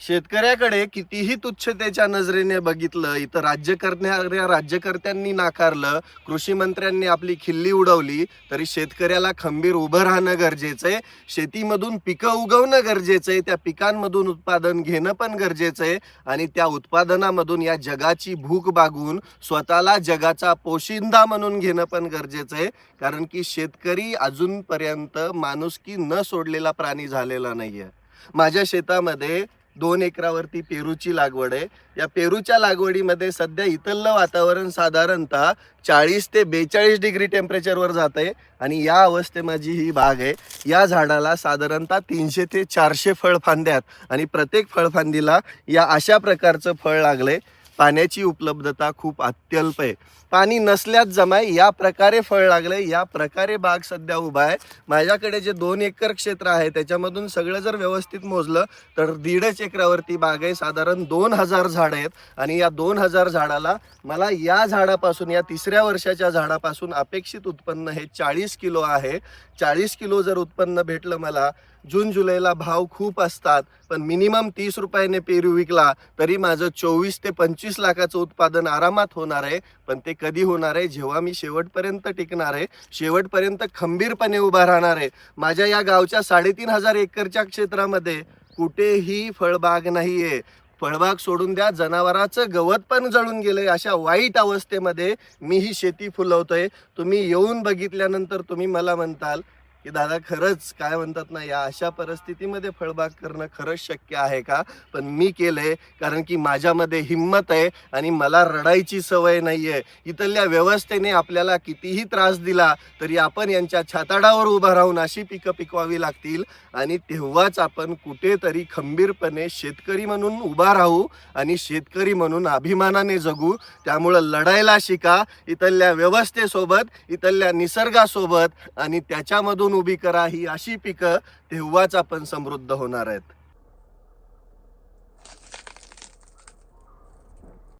शेतकऱ्याकडे कितीही तुच्छतेच्या नजरेने बघितलं इथं राज्य करणाऱ्या राज्यकर्त्यांनी नाकारलं कृषी मंत्र्यांनी आपली खिल्ली उडवली तरी शेतकऱ्याला खंबीर उभं राहणं गरजेचं आहे शेतीमधून पिकं उगवणं गरजेचं आहे त्या पिकांमधून उत्पादन घेणं पण गरजेचं आहे आणि त्या उत्पादनामधून या जगाची भूक बागून स्वतःला जगाचा पोशिंदा म्हणून घेणं पण गरजेचं आहे कारण की शेतकरी अजूनपर्यंत माणुसकी न सोडलेला प्राणी झालेला नाही आहे माझ्या शेतामध्ये दोन एकरावरती पेरूची लागवड आहे. या पेरूच्या लागवडीमध्ये सध्या इथलं वातावरण साधारणतः चाळीस ते बेचाळीस डिग्री टेम्परेचरवर जात आहे आणि या अवस्थे माझी ही बाग आहे. या झाडाला साधारणतः तीनशे ते चारशे फळफांद्यात आणि प्रत्येक फळफांदीला या अशा प्रकारचं फळ लागलंय. पाण्याची उपलब्धता खूप अत्यल्प आहे. पाणी नसल्यात जमाय या प्रकारे फळ लागलंय या प्रकारे बाग सध्या उभा आहे. माझ्याकडे जे दोन एकर क्षेत्र आहे त्याच्यामधून सगळं जर व्यवस्थित मोजलं तर दीडच एकरावरती बाग आहे. साधारण दोन हजार झाड आहेत आणि या दोन हजार झाडाला मला या झाडापासून या तिसऱ्या वर्षाच्या झाडापासून अपेक्षित उत्पन्न हे चाळीस किलो आहे. चाळीस किलो जर उत्पन्न भेटलं मला जून जुलैला भाव खूप असतात. पण मिनिमम तीस रुपयाने पेरू विकला तरी माझं चोवीस ते पंचवीस लाखाचं उत्पादन आरामात होणार आहे. पण ते कधी होणार आहे जेव्हा मी शेवटपर्यंत टिकणार आहे शेवटपर्यंत खंबीरपणे उभा राहणार आहे. माझ्या या गावच्या साडेतीन हजार एकरच्या क्षेत्रामध्ये कुठेही फळबाग नाही आहे फळबाग सोडून द्या जनावराचं गवत पण जळून गेलंय. अशा वाईट अवस्थेमध्ये मी ही शेती फुलवतोय. तुम्ही येऊन बघितल्यानंतर तुम्ही मला म्हणताल की दादा खरंच काय म्हणतात ना या अशा परिस्थितीमध्ये फळबाग करणं खरंच शक्य आहे का? पण मी केलंय कारण की माझ्यामध्ये हिंमत आहे आणि मला रडायची सवय नाहीये. इथल्या व्यवस्थेने आपल्याला कितीही त्रास दिला तरी आपण यांच्या छाताडावर उभं राहून अशी पिकं पिकवावी लागतील. आणि तेव्हाच आपण कुठेतरी खंबीरपणे शेतकरी म्हणून उभा राहू आणि शेतकरी म्हणून अभिमानाने जगू. त्यामुळं लढायला शिका इथल्या व्यवस्थेसोबत इथल्या निसर्गासोबत आणि त्याच्यामधून उभी करा ही अशी पिकं तेव्हाच आपण समृद्ध होणार आहेत.